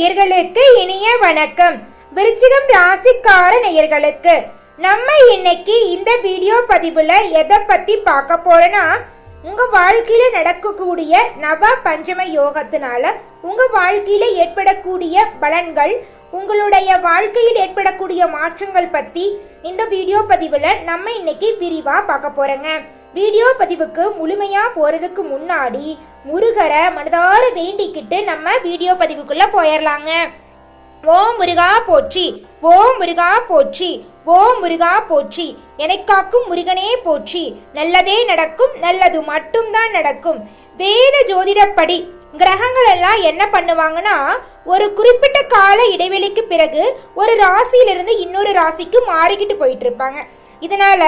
நேயர்களுக்கு இனிய வணக்கம். விருச்சிகம் ராசிக்கார நேயர்களுக்கு நம்ம இன்னைக்கு இந்த வீடியோ பதிவுல எதை பத்தி பார்க்க போறோம்னா உங்க வாழ்க்கையில நடக்கக்கூடிய நவ பஞ்சம யோகத்தினால உங்க வாழ்க்கையில ஏற்படக்கூடிய பலன்கள் உங்களுடைய வாழ்க்கையில் ஏற்படக்கூடிய மாற்றங்கள் பத்தி இந்த வீடியோ பதிவுல நம்ம இன்னைக்கு விரிவா பார்க்க போறோங்க. வீடியோ பதிவுக்கு முழுமையா போறதுக்கு முன்னாடி முருகரை மனதார வேண்டிக்கிட்டு நம்ம வீடியோ பதிவுக்குள்ள போயிடலாங்க ஓம் முருகா போற்றி ஓம் முருகா போற்றி ஓம் முருகா போற்றி எனக்காக்கும் முருகனே போற்றி நல்லதே நடக்கும் நல்லது மட்டும்தான் நடக்கும். வேத ஜோதிடப்படி கிரகங்கள் எல்லாம் என்ன பண்ணுவாங்கன்னா ஒரு குறிப்பிட்ட கால இடைவெளிக்கு பிறகு ஒரு ராசியிலிருந்து இன்னொரு ராசிக்கு மாறிக்கிட்டு போயிட்டு இருப்பாங்க இதனால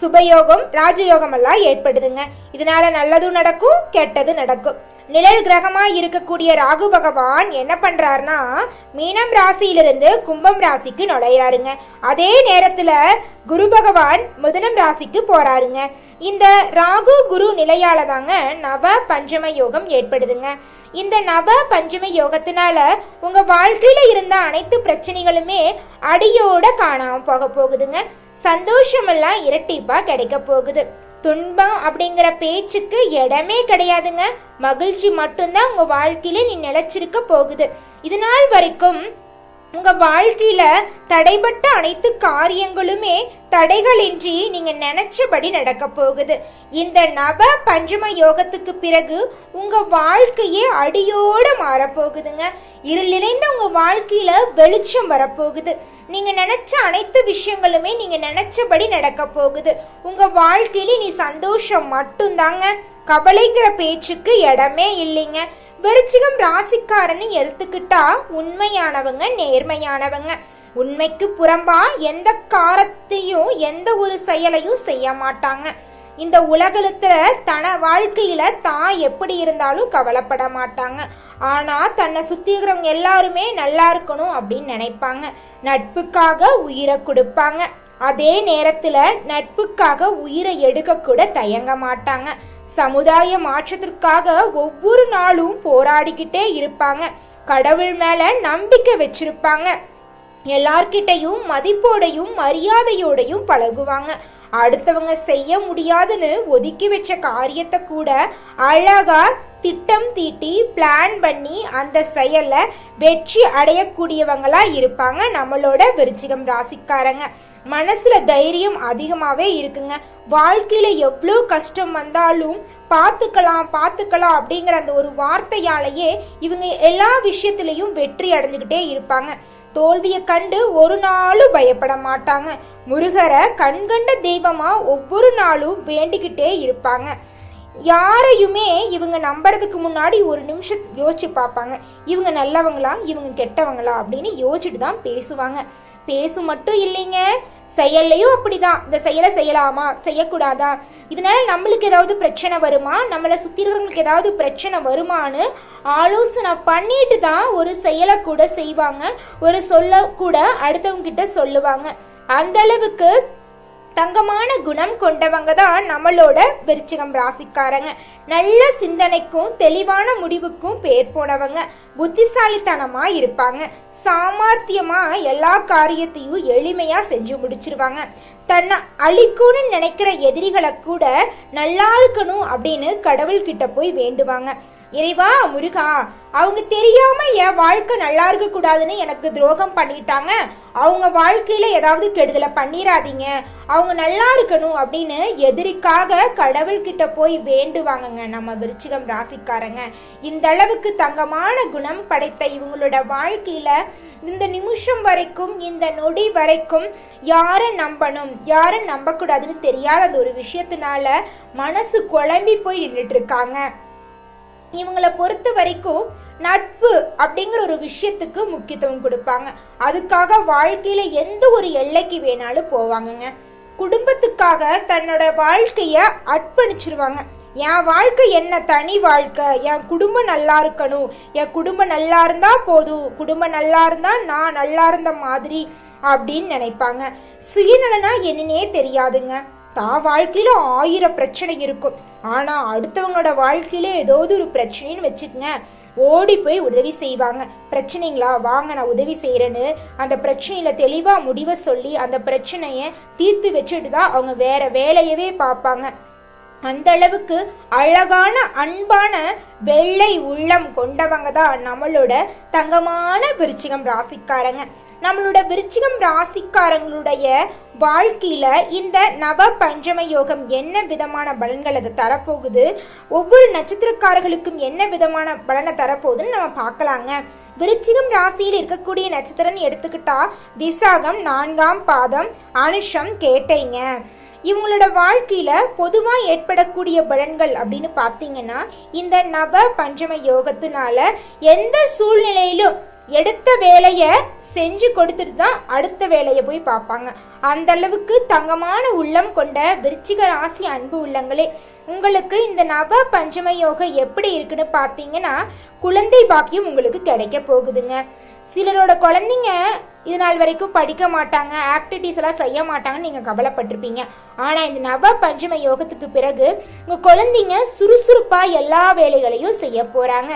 சுபயோகம் ராஜயோகம் எல்லாம் ஏற்படுதுங்க. இதனால நல்லதும் நடக்கும் கெட்டது நடக்கும். நிழல் கிரகமா இருக்கக்கூடிய ராகு பகவான் என்ன பண்றாருன்னா மீனம் ராசியிலிருந்து கும்பம் ராசிக்கு நுழையிறாருங்க. அதே நேரத்துல குரு பகவான் முதனம் ராசிக்கு போறாருங்க. இந்த ராகு குரு நிலையால தாங்க நவ பஞ்சம யோகம் ஏற்படுதுங்க. இந்த நவ பஞ்சம யோகத்தினால உங்க வாழ்க்கையில இருந்த அனைத்து பிரச்சனைகளுமே அடியோட காணாம போக போகுதுங்க. சந்தோஷமெல்லாம் இரட்டிப்பா கிடைக்க போகுது. துன்பம் அப்படிங்கிற பேச்சுக்கு இடமே கிடையாதுங்க. மகிழ்ச்சி மட்டும்தான் உங்க வாழ்க்கையில நீ நிலைச்சிருக்க போகுது. இது நாள் வரைக்கும் உங்க வாழ்க்கையில தடைபட்ட அனைத்து காரியங்களுமே தடைகளின்றி நீங்க நினைச்சபடி நடக்க போகுது. இந்த நவ பஞ்சம யோகத்துக்கு பிறகு உங்க வாழ்க்கையே அடியோட மாறப்போகுதுங்க இருள் நிறைந்த உங்க வாழ்க்கையில வெளிச்சம் வரப்போகுது. நீங்க நினைச்ச அனைத்து விஷயங்களுமே நீங்க நினைச்சபடி நடக்க போகுது. உங்க வாழ்க்கையில நீ சந்தோஷம் மட்டும்தாங்க. கவலைங்கிற பேச்சுக்கு இடமே இல்லைங்க. விருச்சிகம் ராசிக்காரன்னு எடுத்துக்கிட்டா உண்மையானவங்க நேர்மையானவங்க. உண்மைக்கு புறம்பா எந்த காரத்தையும் எந்த ஒரு செயலையும் செய்ய மாட்டாங்க. இந்த உலகத்துல தன வாழ்க்கையில தான் எப்படி இருந்தாலும் கவலைப்பட மாட்டாங்க. ஆனால் தன்னை சுற்றி இருக்கிறவங்க எல்லாருமே நல்லா இருக்கணும் அப்படின்னு நினைப்பாங்க. நட்புக்காக உயிரை கொடுப்பாங்க. அதே நேரத்தில் நட்புக்காக உயிரை எடுக்கக்கூட தயங்க மாட்டாங்க. சமுதாய மாற்றத்திற்காக ஒவ்வொரு நாளும் போராடிக்கிட்டே இருப்பாங்க. கடவுள் மேலே நம்பிக்கை வச்சிருப்பாங்க. எல்லார்கிட்டையும் மதிப்போடையும் மரியாதையோடையும் பழகுவாங்க. அடுத்தவங்க செய்ய முடியாதுன்னு ஒதுக்கி வச்ச காரியத்தை கூட அழகா திட்டம் தீட்டி பிளான் பண்ணி அந்த செயலை வெற்றி அடையக்கூடியவங்களா இருப்பாங்க நம்மளோட விருச்சிகம் ராசிக்காரங்க. மனசுல தைரியம் அதிகமாகவே இருக்குங்க. வாழ்க்கையில எவ்வளோ கஷ்டம் வந்தாலும் பார்த்துக்கலாம் பார்த்துக்கலாம் அப்படிங்கிற அந்த ஒரு வார்த்தையாலேயே இவங்க எல்லா விஷயத்திலையும் வெற்றி அடைஞ்சுக்கிட்டே இருப்பாங்க. தோல்வியை கண்டு ஒரு நாளும் பயப்பட மாட்டாங்க. முருகரை கண்கண்ட தெய்வமா ஒவ்வொரு நாளும் வேண்டிக்கிட்டே இருப்பாங்க. யாரையுமே இவங்க நம்புறதுக்கு முன்னாடி ஒரு நிமிஷம் யோசிச்சு பார்ப்பாங்க. இவங்க நல்லவங்களா? இவங்க கெட்டவங்களா? அப்படின்னு யோசிச்சுட்டு தான் பேசுவாங்க. பேசு மட்டும் இல்லைங்க. செயல்லையும் அப்படிதான். இந்த செயலை செய்யலாமா? செய்யக்கூடாதா? இதனால நம்மளுக்கு ஏதாவது பிரச்சனை வருமா? நம்மளை சுற்றி இருக்கிறவங்களுக்கு ஏதாவது பிரச்சனை வருமான்னு ஆலோசனை பண்ணிட்டு தான் ஒரு செயலை கூட செய்வாங்க. ஒரு சொல்ல கூட அடுத்தவங்க கிட்ட சொல்லுவாங்க. அந்த அளவுக்கு தங்கமான குணம் கொண்டவங்க தான் நம்மளோட விருச்சிகம் ராசிக்காரங்க. நல்ல சிந்தனைக்கும் தெளிவான முடிவுக்கும் பேர் போனவங்க. புத்திசாலித்தனமா இருப்பாங்க. சாமர்த்தியமா எல்லா காரியத்தையும் எளிமையா செஞ்சு முடிச்சிருவாங்க. தன்னை அழிக்கணும்னு நினைக்கிற எதிரிகளை கூட நல்லா இருக்கணும் அப்படின்னு கடவுள்கிட்ட போய் வேண்டுவாங்க. இறைவா முருகா அவங்க தெரியாம என் வாழ்க்கை நல்லா இருக்க கூடாதுன்னு எனக்கு துரோகம் பண்ணிட்டாங்க. அவங்க வாழ்க்கையில ஏதாவது கெடுதலை பண்ணிராதீங்க. அவங்க நல்லா இருக்கணும் அப்படின்னு எதிரிக்காக கடவுள்கிட்ட போய் வேண்டுவாங்கங்க நம்ம விருச்சிகம் ராசிக்காரங்க. இந்த அளவுக்கு தங்கமான குணம் படைத்த இவங்களோட வாழ்க்கையில இந்த நிமிஷம் வரைக்கும் இந்த நொடி வரைக்கும் யாரை நம்பணும் யாரை நம்பக்கூடாதுன்னு தெரியாத அந்த ஒரு விஷயத்தினால மனசு குழம்பி போய் நின்றுட்டு இருக்காங்க. இவங்களை பொறுத்த வரைக்கும் நட்பு அப்படிங்கிற ஒரு விஷயத்துக்கு முக்கியத்துவம் கொடுப்பாங்க. அதுக்காக வாழ்க்கையில எந்த ஒரு எல்லைக்கு வேணாலும் போவாங்கங்க. குடும்பத்துக்காக தன்னோட வாழ்க்கைய அர்ப்பணிச்சிருவாங்க. என் வாழ்க்கை என்ன? தனி வாழ்க்கை. என் குடும்பம் நல்லா இருக்கணும். என் குடும்பம் நல்லா இருந்தா போதும். குடும்பம் நல்லா இருந்தா நான் நல்லா இருந்த மாதிரி அப்படின்னு நினைப்பாங்க. சுயநலனா என்னன்னே தெரியாதுங்க. தான் வாழ்க்கையில ஆயிரம் பிரச்சனை இருக்கும். ஆனா அடுத்தவங்களோட வாழ்க்கையில ஏதாவது ஒரு பிரச்சனைன்னு வச்சுக்கங்க. ஓடி போய் உதவி செய்வாங்க. பிரச்சனைங்களா? வாங்க நான் உதவி செய்கிறேன்னு அந்த பிரச்சனையில தெளிவாக முடிவை சொல்லி அந்த பிரச்சனையை தீர்த்து வச்சுட்டு தான் அவங்க வேற வேலையவே பார்ப்பாங்க. அந்த அளவுக்கு அழகான அன்பான வெள்ளை உள்ளம் கொண்டவங்க தான் நம்மளோட தங்கமான விருச்சிகம் ராசிக்காரங்க. நம்மளோட விருச்சிகம் ராசிக்காரங்களுடைய வாழ்க்கையில இந்த நவ பஞ்சம யோகம் என்ன விதமான பலன்கள் அது தரப்போகுது? ஒவ்வொரு நட்சத்திரக்காரர்களுக்கும் என்ன விதமான பலனை தரப்போகுதுன்னு நம்ம பார்க்கலாங்க. விருச்சிகம் ராசியில் இருக்கக்கூடிய நட்சத்திரம்னு எடுத்துக்கிட்டா விசாகம் நான்காம் பாதம் அனுஷம் கேட்டைங்க. இவங்களோட வாழ்க்கையில பொதுவா ஏற்படக்கூடிய பலன்கள் அப்படின்னு பார்த்தீங்கன்னா இந்த நவ பஞ்சம யோகத்தினால எந்த சூழ்நிலையிலும் எடுத்த வேலையை செஞ்சு கொடுத்துட்டு தான் அடுத்த வேலையை போய் பார்ப்பாங்க. அந்த அளவுக்கு தங்கமான உள்ளம் கொண்ட விருச்சிக ராசி அன்பு உள்ளங்களே உங்களுக்கு இந்த நவ பஞ்சம யோகம் எப்படி இருக்குன்னு பார்த்தீங்கன்னா குழந்தை பாக்கியம் உங்களுக்கு கிடைக்க போகுதுங்க. சிலரோட குழந்தைங்க இது நாள் வரைக்கும் படிக்க மாட்டாங்க ஆக்டிவிட்டீஸ் எல்லாம் செய்ய மாட்டாங்கன்னு நீங்கள் கவலைப்பட்டிருப்பீங்க. ஆனால் இந்த நவ பஞ்சம யோகத்துக்கு பிறகு உங்கள் குழந்தைங்க சுறுசுறுப்பாக எல்லா வேலைகளையும் செய்ய போகிறாங்க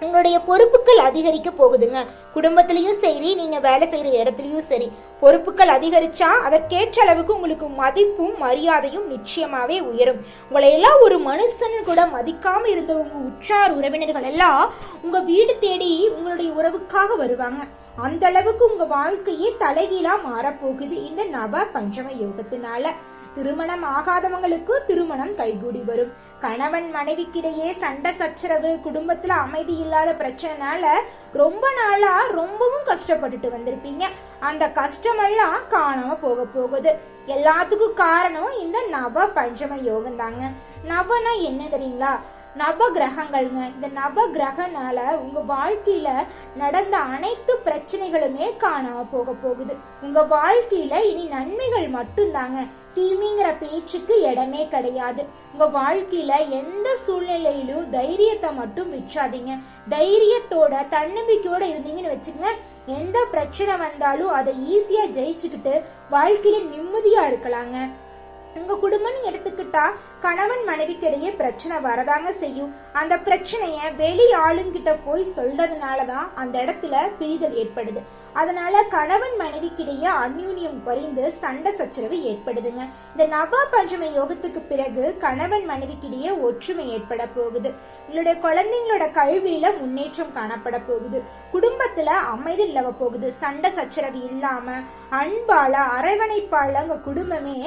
உங்களுடைய பொறுப்புகள் அதிகரிக்க போகுதுங்க. குடும்பத்திலையும் சரி நீங்க வேலை செய்யற இடத்துலயும் சரி பொறுப்புகள் அதிகரிச்சா அதற்கேற்ற அளவுக்கு உங்களுக்கு மதிப்பும் மரியாதையும் நிச்சயமாவே உயரும். உங்களை எல்லாம் ஒரு மனுஷன் கூட மதிக்காம இருந்தவங்க உற்றார் உறவினர்கள் எல்லாம் உங்க வீடு தேடி உங்களுடைய உறவுக்காக வருவாங்க. அந்த அளவுக்கு உங்க வாழ்க்கையே தலைகீழா மாறப்போகுது இந்த நவ பஞ்சம யோகத்தினால. திருமணம் ஆகாதவங்களுக்கு திருமணம் கைகூடி வரும். கணவன் மனைவிக்கிடையே சண்டை சச்சரவு குடும்பத்தில் அமைதி இல்லாத பிரச்சனைனால ரொம்ப நாளாக ரொம்பவும் கஷ்டப்பட்டுட்டு வந்திருப்பீங்க. அந்த கஷ்டமெல்லாம் காணாமல் போக போகுது. எல்லாத்துக்கும் காரணம் இந்த நவ பஞ்சம யோகம் தாங்க. நவனா என்ன தெரியுங்களா? நவ கிரகங்கள்ங்க. இந்த நவ கிரகனால உங்கள் வாழ்க்கையில் நடந்த அனைத்து பிரச்சனைகளுமே காணாம போக போகுது. உங்க வாழ்க்கையில இனி நன்மைகள் மட்டும்தாங்க. தீமைங்கிற பேச்சுக்கு இடமே கிடையாது. உங்க வாழ்க்கையில எந்த சூழ்நிலையிலும் தைரியத்தை மட்டும் விற்றாதீங்க தைரியத்தோட தன்னம்பிக்கையோட இருந்தீங்கன்னு வச்சுக்கங்க. எந்த பிரச்சனை வந்தாலும் அதை ஈஸியா ஜெயிச்சுக்கிட்டு வாழ்க்கையில நிம்மதியா இருக்கலாங்க. உங்க குடும்பம்னு எடுத்துக்கிட்டா கணவன் மனைவிக்கிடையே பிரச்சனை வரதாங்க செய்யும். அந்த பிரச்சனைய வெளி ஆளுங்கிட்ட போய் சொல்றதுனால தான் அந்த இடத்துல பிரிதல் ஏற்படுது. அதனால கணவன் மனைவிக்கிடையே அந்யூன்யம் குறைந்து சண்டை சச்சரவு ஏற்படுதுங்க. இந்த நவா பஞ்சம யோகத்துக்கு பிறகு கணவன் மனைவிக்கிடையே ஒற்றுமை ஏற்பட போகுது. உங்களுடைய குழந்தைங்களோட கல்வியில முன்னேற்றம் காணப்பட போகுது. குடும்பத்துல அமைதி நிலவ போகுது. சண்டை சச்சரவு இல்லாம அன்பால அரவணைப்பால உங்க குடும்பமே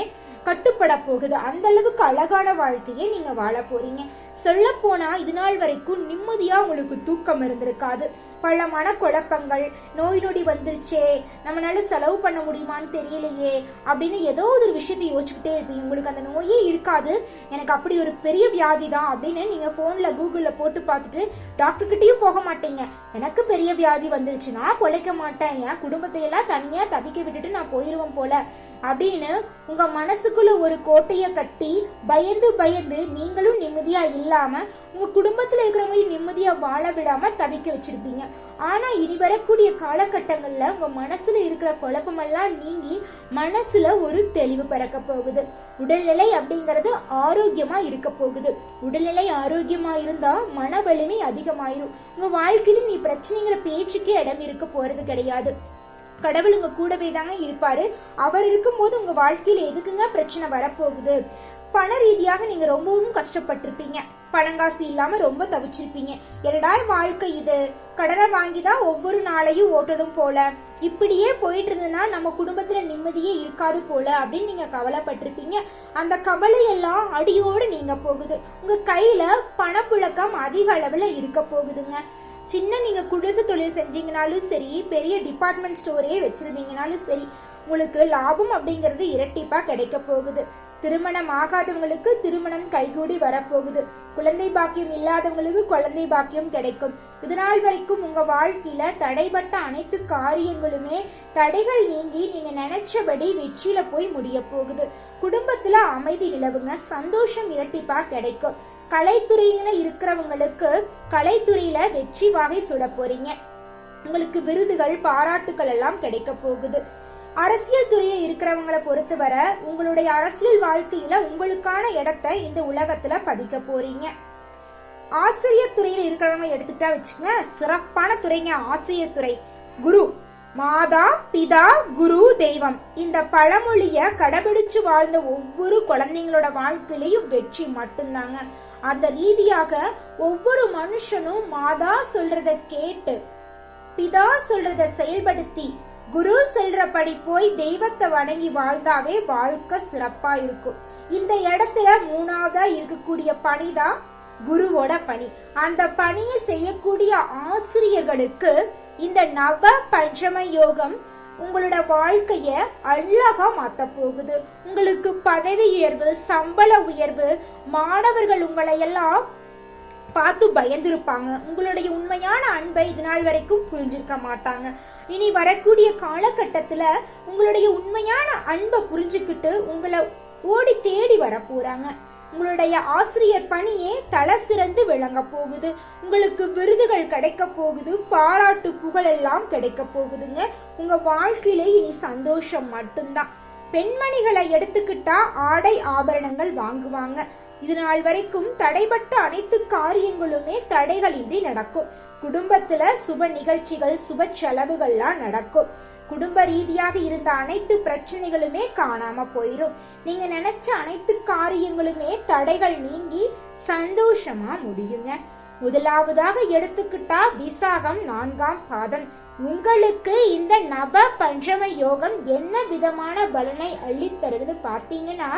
கட்டுப்பட போகுது அந்த அளவுக்கு அழகான வாழ்க்கையை நீங்க வாழ போறீங்க. சொல்ல போனா இது நாள் வரைக்கும் நிம்மதியா உங்களுக்கு தூக்கம் இருந்திருக்காது. பல மனக்குழப்பங்கள் நோய் நொடி வந்துருச்சே நம்மளால செலவு பண்ண முடியுமான்னு தெரியலையே அப்படின்னு ஏதோ ஒரு விஷயத்தை யோசிச்சுக்கிட்டே இருப்பீங்க. உங்களுக்கு அந்த நோயே இருக்காது. எனக்கு அப்படி ஒரு பெரிய வியாதி தான் அப்படின்னு நீங்க போன்ல கூகுள்ல போட்டு பார்த்துட்டு டாக்டர்கிட்டயும் போக மாட்டீங்க. எனக்கு பெரிய வியாதி வந்துருச்சு நான் பொழைக்க மாட்டேன். என் குடும்பத்தையெல்லாம் தனியாக தனியா தவிக்க விட்டுட்டு நான் போயிருவேன் போல. அப்படின்னு உங்க மனசுக்குள்ள ஒரு கோட்டையை கட்டி பயந்து பயந்து நீங்களும் நிம்மதியா இல்லாம உங்க குடும்பத்துல இருக்கிறவங்களையும் நிம்மதியா வாழ விடாம தவிக்க வச்சிருப்பீங்க. ஆனா இனி வரக்கூடிய காலகட்டங்கள்ல உங்க மனசுல இருக்கிற குழப்பமெல்லாம் நீங்கி மனசுல ஒரு தெளிவு பிறக்க போகுது. உடல்நிலை அப்படிங்கிறது ஆரோக்கியமா இருக்க போகுது. உடல்நிலை ஆரோக்கியமா இருந்தா மன வலிமை அதிகமாயிரும். உங்க வாழ்க்கையில நீ பிரச்சனைங்கிற பேச்சுக்கே இடம் இருக்க போறது கிடையாது. கடவுள் உங்க கூடவே தாங்க இருப்பாரு. அவர் இருக்கும்போது உங்க வாழ்க்கையில எதுக்குங்க பிரச்சனை வரப்போகுது? பண ரீதியாக நீங்க ரொம்பவும் கஷ்டப்பட்டிருப்பீங்க. பணங்காசு இல்லாம ரொம்ப தவிச்சிருப்பீங்க. என்னடா வாழ்க்கை இது? கடனை வாங்கி தான் ஒவ்வொரு நாளையும் ஓட்டணும் போல. இப்படியே போயிட்டு இருந்ததுன்னா நம்ம குடும்பத்துல நிம்மதியே இருக்காது போல அப்படின்னு நீங்க கவலைப்பட்டிருப்பீங்க. அந்த கவலையெல்லாம் அடியோடு நீங்க போகுது. உங்க கையில பணப்புழக்கம் அதிக அளவுல இருக்க போகுதுங்க. சின்ன நீங்க குடிசை தொழில் செஞ்சீங்கனாலும் சரி பெரிய டிபார்ட்மெண்ட் ஸ்டோரே வச்சிருந்தீங்கனாலும் சரி உங்களுக்கு லாபம் அப்படிங்கிறது இரட்டிப்பா கிடைக்க போகுது. திருமணம் ஆகாதவங்களுக்கு திருமணம் கைகூடி வரப்போகுது. குழந்தை பாக்கியம் இல்லாதவங்களுக்கு குழந்தை பாக்கியம் கிடைக்கும். இதனால் வரைக்கும் உங்க வாழ்க்கையில தடைப்பட்ட அனைத்து காரியங்களுமே தடைகள் நீங்கி நீங்க நினைச்சபடி வெற்றியில போய் முடிய போகுது. குடும்பத்துல அமைதி நிலவுங்க சந்தோஷம் இரட்டிப்பா கிடைக்கும். கலைத்துறையில இருக்கிறவங்களுக்கு கலைத்துறையில வெற்றி வாகை சுட போறீங்க. உங்களுக்கு விருதுகள் பாராட்டுகள் எல்லாம் கிடைக்க போகுது. அரசியல் துறையில இருக்கிறவங்களை பொறுத்தவரை உங்களுடைய அரசியல் வாழ்க்கையில உங்களுக்கான இடத்தை இந்த உலகத்துல பதிக்க போறீங்க. ஆசிரியர் துறையில இருக்கிறவங்க எடுத்துட்டா வச்சுக்கோங்க சிறப்பான துறைங்க ஆசிரியர் துறை. குரு மாதா பிதா குரு தெய்வம். இந்த பழமொழிய கடைபிடிச்சு வாழ்ந்த ஒவ்வொரு குழந்தைங்களோட வாழ்க்கையிலையும் வெற்றி மட்டும்தாங்க. அந்த ரீதியாக ஒவ்வொரு மனுஷனும் மாதா சொல்றத கேட்டு பிதா சொல்றத செயல்படுத்தி குரு சொல்றபடி போய் தெய்வத்தை வணங்கி வாழ்ந்தாவே வாழ்க்கை சிறப்பா இருக்கும். இந்த இடத்துல மூணாவதா இருக்கக்கூடிய பணிதான் குருவோட பணி. அந்த பணியை செய்யக்கூடிய ஆசிரியர்களுக்கு இந்த நவ பஞ்சம யோகம் உங்களோட வாழ்க்கைய அழகா மாத்த போகுது. உங்களுக்கு பதவி உயர்வு சம்பள உயர்வு மாணவர்கள் உங்களை எல்லாம் பார்த்து பயந்திருப்பாங்க. உங்களுடைய உண்மையான அன்பை இது நாள் வரைக்கும் புரிஞ்சிருக்க மாட்டாங்க. இனி வரக்கூடிய காலகட்டத்தில் உங்களுடைய உண்மையான அன்பை புரிஞ்சுக்கிட்டு உங்களை ஓடி தேடி வர உங்களுடைய ஆசிரியர் பணியே தலை சிறந்து விளங்க போகுது. உங்களுக்கு விருதுகள் கிடைக்க போகுது. பாராட்டு புகழ் எல்லாம் கிடைக்க போகுதுங்க. உங்க வாழ்க்கையில இனி சந்தோஷம் மட்டும்தான். பெண்மணிகளை எடுத்துக்கிட்டா ஆடை ஆபரணங்கள் வாங்குவாங்க. இது நாள் வரைக்கும் தடைபட்ட அனைத்து காரியங்களுமே தடைகளின்றி நடக்கும். குடும்பத்துல சுப நிகழ்ச்சிகள் சுப செலவுகள்லாம் நடக்கும். குடும்ப ரீதியாக இருந்த அனைத்து பிரச்சனைகளுமே காணாம போயிடும் நீங்க நினைச்ச அனைத்து காரியங்களுமே தடைகள் நீங்கி சந்தோஷமா முடியுங்க. முதலாவதாக எடுத்துக்கிட்டா விசாகம் நான்காம் பாதம். உங்களுக்கு இந்த நப பஞ்சம யோகம் என்ன விதமான பலனை அள்ளித்தருதுன்னு பார்த்தீங்கன்னா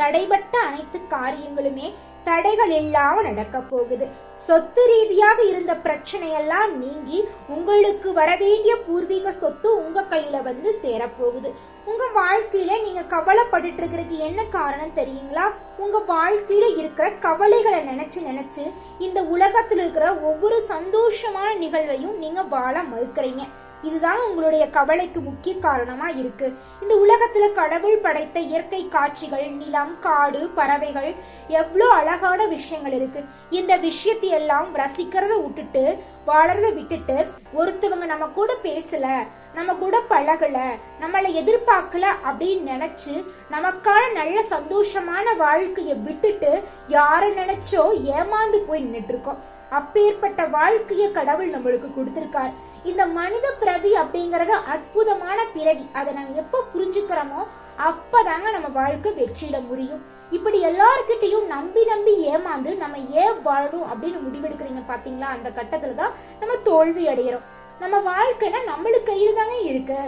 தடைபட்ட அனைத்து காரியங்களுமே தடைகள் இல்லாம நடக்க போகுது. சொத்து ரீதியாக இருந்த பிரச்சனையெல்லாம் நீங்கி உங்களுக்கு வரவேண்டிய பூர்வீக சொத்து உங்க கையில வந்து சேரப்போகுது உங்கள் வாழ்க்கையில நீங்கள் கவலைப்பட்டுட்டு இருக்கிறதுக்கு என்ன காரணம் தெரியுங்களா? உங்கள் வாழ்க்கையில இருக்கிற கவலைகளை நினச்சி நினச்சி இந்த உலகத்தில் இருக்கிற ஒவ்வொரு சந்தோஷமான நிகழ்வையும் நீங்கள் வாழ மறுக்கிறீங்க. இதுதான் உங்களுடைய கவலைக்கு முக்கிய காரணமாக இருக்கு. இந்த உலகத்தில் கடவுள் படைத்த இயற்கை காட்சிகள் நிலம் காடு பறவைகள் எவ்வளோ அழகான விஷயங்கள் இருக்கு. இந்த விஷயத்தை எல்லாம் ரசிக்கிறத விட்டுட்டு வாழறத விட்டுட்டு ஒருத்தவங்க நம்ம கூட பேசல நம்ம கூட பழகல நம்மளை எதிர்பார்க்கல அப்படின்னு நினைச்சு நமக்கான நல்ல சந்தோஷமான வாழ்க்கையை விட்டுட்டு யார நினைச்சோ ஏமாந்து போய் நின்றுட்டு இருக்கோம் அப்பேற்பட்ட வாழ்க்கைய கடவுள் நம்மளுக்கு கொடுத்திருக்கார். இந்த மனித பிறவி அப்படிங்கறது அற்புதமான பிறவி. அதை நம்ம எப்ப புரிஞ்சுக்கிறோமோ அப்பதாங்க நம்ம வாழ்க்கை வெற்றியிட முடியும். இப்படி எல்லார்கிட்டையும் நம்பி நம்பி ஏமாந்து நம்ம ஏன் வாழணும் அப்படின்னு முடிவெடுக்கிறீங்க பாத்தீங்களா? அந்த கட்டத்துல தான் நம்ம தோல்வி அடைகிறோம் நம்ம வாழ்க்கைனா நம்மளுக்கு கையில் தானே இருக்கு.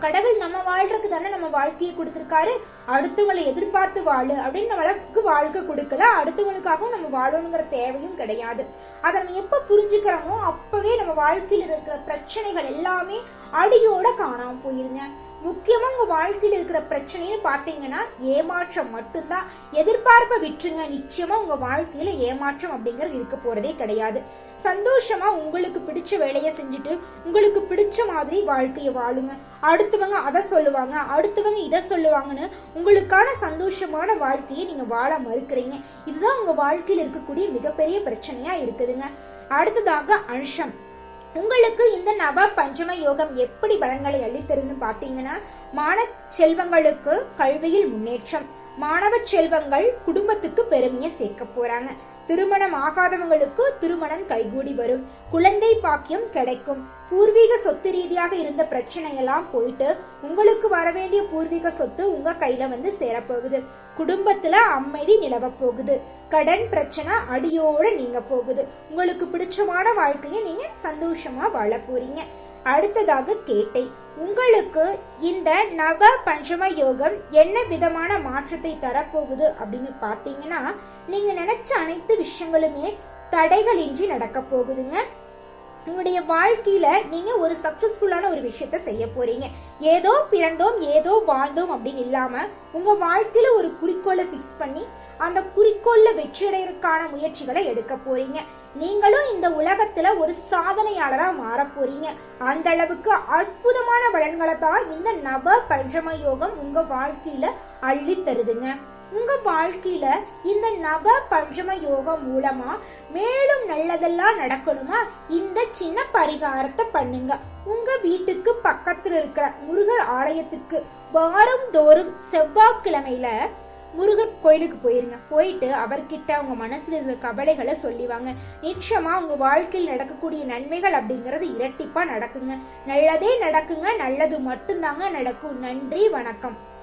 கடவுள் நம்ம வாழ்றதுக்கு தானே நம்ம வாழ்க்கையை கொடுத்துருக்காரு. அடுத்தவங்களை எதிர்பார்த்து வாழு அப்படின்னு நம்மளுக்கு வாழ்க்கை கொடுக்கல. அடுத்தவனுக்காகவும் நம்ம வாழணுங்கிற தேவையும் கிடையாது. அதை நம்ம எப்போ புரிஞ்சுக்கிறோமோ அப்போவே நம்ம வாழ்க்கையில் இருக்கிற பிரச்சனைகள் எல்லாமே அடியோட காணாம போயிருங்க. முக்கியமாக உங்கள் வாழ்க்கையில் இருக்கிற பிரச்சனைன்னு பார்த்தீங்கன்னா ஏமாற்றம் மட்டும்தான். எதிர்பார்ப்பை விட்டுருங்க. நிச்சயமாக உங்கள் வாழ்க்கையில் ஏமாற்றம் அப்படிங்கிறது இருக்க போகிறதே கிடையாது. சந்தோஷமாக உங்களுக்கு பிடிச்ச வேலையை செஞ்சுட்டு உங்களுக்கு பிடிச்ச மாதிரி வாழ்க்கையை வாழுங்க. அடுத்தவங்க அதை சொல்லுவாங்க. அடுத்தவங்க இதை சொல்லுவாங்கன்னு உங்களுக்கான சந்தோஷமான வாழ்க்கையை நீங்கள் வாழ மறுக்கிறீங்க. இதுதான் உங்கள் வாழ்க்கையில் இருக்கக்கூடிய மிகப்பெரிய பிரச்சனையாக இருக்குதுங்க. அடுத்ததாக அனுஷம். உங்களுக்கு இந்த நவ பஞ்சம யோகம் எப்படி பலன்களை அளித்தருதுன்னு பார்த்தீங்கன்னா மாண செல்வங்களுக்கு கல்வியில் முன்னேற்றம். மாணவ செல்வங்கள் குடும்பத்துக்கு பெருமையை சேர்க்க போறாங்க. திருமணம் ஆகாதவங்களுக்கு திருமணம் கைகூடி வரும். குழந்தை பாக்கியம் கிடைக்கும். பூர்வீக சொத்து ரீதியாக இருந்த பிரச்சனையெல்லாம் போயிட்டு உங்களுக்கு வரவேண்டிய பூர்வீக சொத்து உங்க கையில வந்து சேரப்போகுது. குடும்பத்துல அமைதி நிலவ போகுது. கடன் பிரச்சனை அடியோட நீங்க போகுது. உங்களுக்கு பிடிச்சமான வாழ்க்கையை நீங்க சந்தோஷமா வாழ போறீங்க. அடுத்ததாக கேட்டை. உங்களுக்கு இந்த நவ பஞ்சம யோகம் என்ன விதமான மாற்றத்தை தரப்போகுது அப்படின்னு பார்த்தீங்கன்னா நீங்கள் நினச்ச அனைத்து விஷயங்களுமே தடைகளின்றி நடக்க போகுதுங்க. உங்களுடைய வாழ்க்கையில நீங்கள் ஒரு சக்சஸ்ஃபுல்லான ஒரு விஷயத்த செய்ய போறீங்க. ஏதோ பிறந்தோம் ஏதோ வாழ்ந்தோம் அப்படின்னு இல்லாமல் உங்கள் வாழ்க்கையில் ஒரு குறிக்கோளை ஃபிக்ஸ் பண்ணி அந்த குறிக்கோள்ல வெற்றியடைறதுக்கான முயற்சிகளை எடுக்க போறீங்க. நீங்களும் இந்த உலகத்துல ஒரு சாதனையாளரா மாற போறீங்க. அந்த அளவுக்கு அற்புதமான பலன்களை தான் இந்த நவ பஞ்சம யோகம் உங்க வாழ்க்கையில அள்ளி தருதுங்க. உங்க வாழ்க்கையில இந்த நவ பஞ்சம யோகம் மூலமா மேலும் நல்லதெல்லாம் நடக்கணுமா? இந்த சின்ன பரிகாரத்தை பண்ணுங்க. உங்க வீட்டுக்கு பக்கத்துல இருக்கிற முருகர் ஆலயத்திற்கு வாரம் தோறும் செவ்வாய்க்கிழமையில முருகர் கோயிலுக்கு போயிருங்க. போயிட்டு அவர்கிட்ட அவங்க மனசுல இருக்கிற கவலைகளை சொல்லிவாங்க. நிச்சயமா உங்க வாழ்க்கையில் நடக்கக்கூடிய நன்மைகள் அப்படிங்கறது இரட்டிப்பா நடக்குங்க. நல்லதே நடக்குங்க. நல்லது மட்டும்தாங்க நடக்கும். நன்றி வணக்கம்.